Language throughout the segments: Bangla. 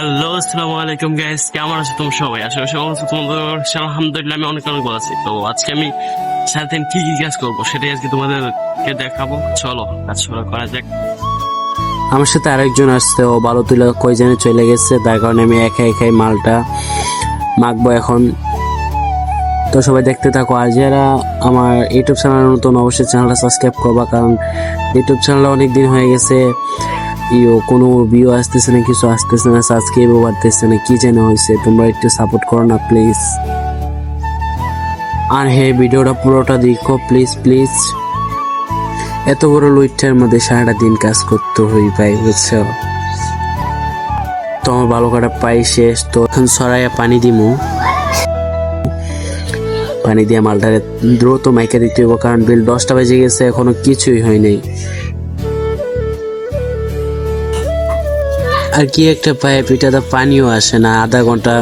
হ্যালো, আসসালামু আলাইকুম গাইস কেমন আছো তোমরা সবাই? আসলে সবাই তোমাদের আলহামদুলিল্লাহ, আমি অনেক অনেক ভালো আছি। তো আজকে আমি সারাদিন কি কি কাজ করব সেটাই আজকে তোমাদেরকে দেখাবো। চলো, কাজ শুরু করা যাক। আমার সাথে আরেকজন আসছে, ও ভালো তুলে কই জানে চলে গেছে। তার কারণে আমি একা একাই মালটা মাখবো এখন। তো সবাই দেখতে থাকো। আর যারা আমার ইউটিউব চ্যানেল নতুন, অবশ্যই চ্যানেলটা সাবস্ক্রাইব করবা, কারণ ইউটিউব চ্যানেলটা অনেক দিন হয়ে গেছে। ইও কোনো ভিউ আসতেছে না, কিছু আসতেছে না সাবস্ক্রাইবও বাড়তেছে না, কি যেন হয়েছে তোমরা একটু সাপোর্ট করো না প্লিজ আর হ্যাঁ ভিডিওটা পুরোটা দেখো প্লিজ প্লিজ এত বড় লুইটটার মধ্যে সারাটা দিন কাজ করতে হই, ভাই, বুঝছ? তো আমার ভালো কাটা পাই শেষ, তো এখন সরাইয়া পানি দিমু। পানি দিয়ে মালটারে দ্রুত মাইকে দিতে হইব, কারণ বিল দশটা বেজে গেছে, এখনও কিছুই হয় নাই। আর কি একটা পাইপ এটাতে পানিও আসে না, আধা ঘণ্টা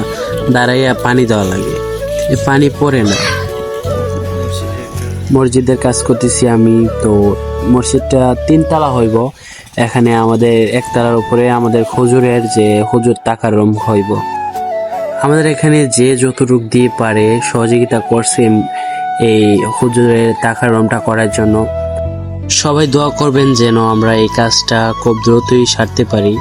দাঁড়াইয়া পানি দেওয়া লাগে। এ পানি পড়ে না। মসজিদের কাজ করতেছি আমি, তো মসজিদটা তিনতলা হইব। এখানে আমাদের একতলার উপরে আমাদের হুজুরের যে হুজুর টাকার রুম হইব। আমাদের এখানে যে যতটুক দিয়ে পারে সহযোগিতা করছে এই হুজুরের টাকার রুমটা করার জন্য। সবাই দোয়া করবেন যেন আমরা এই কাজটা খুব দ্রুতই সারতে পারি।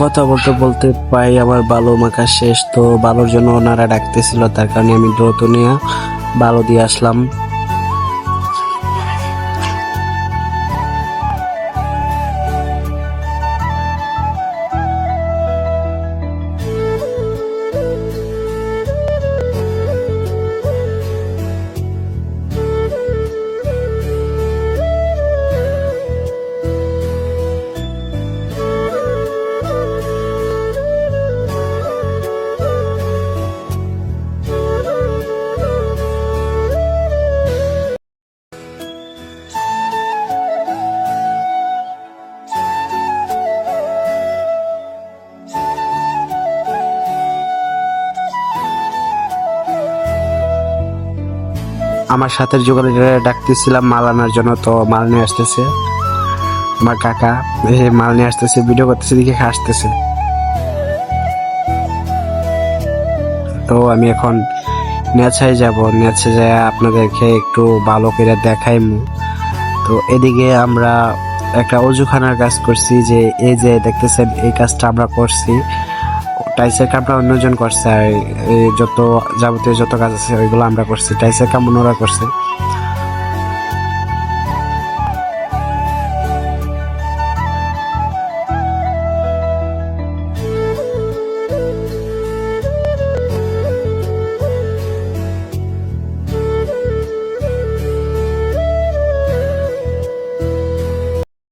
কথা বলতে বলতে পাই আমার বালু মাখা শেষ, তো বালুর জন্য ওনারা ডাকতেছিল, তার কারণে আমি দ্রুত নিয়ে বালু দিয়ে আসলাম। আমার সাথে যোগাযোগ ডাকতেছিলাম, মাল আনার জন্য, তো মাল নিয়ে আসতেছে। আমার কাকা মাল নিয়ে আসতেছে ভিডিও করতেছে, দেখে হাসতেছে। তো আমি এখন নেছাই যাব নেছে যায় আপনাদেরকে একটু ভালো করে দেখাইমু। তো এদিকে আমরা একটা অজুখানার কাজ করছি, যে এই যে দেখতেছেন, এই কাজটা আমরা করছি। টাইসের কামটা অন্যজন করছে যত যাবতীয় যত কাজ আছে, ওইগুলো আমরা করছি। টাইসের কাম অন্যরা করছে।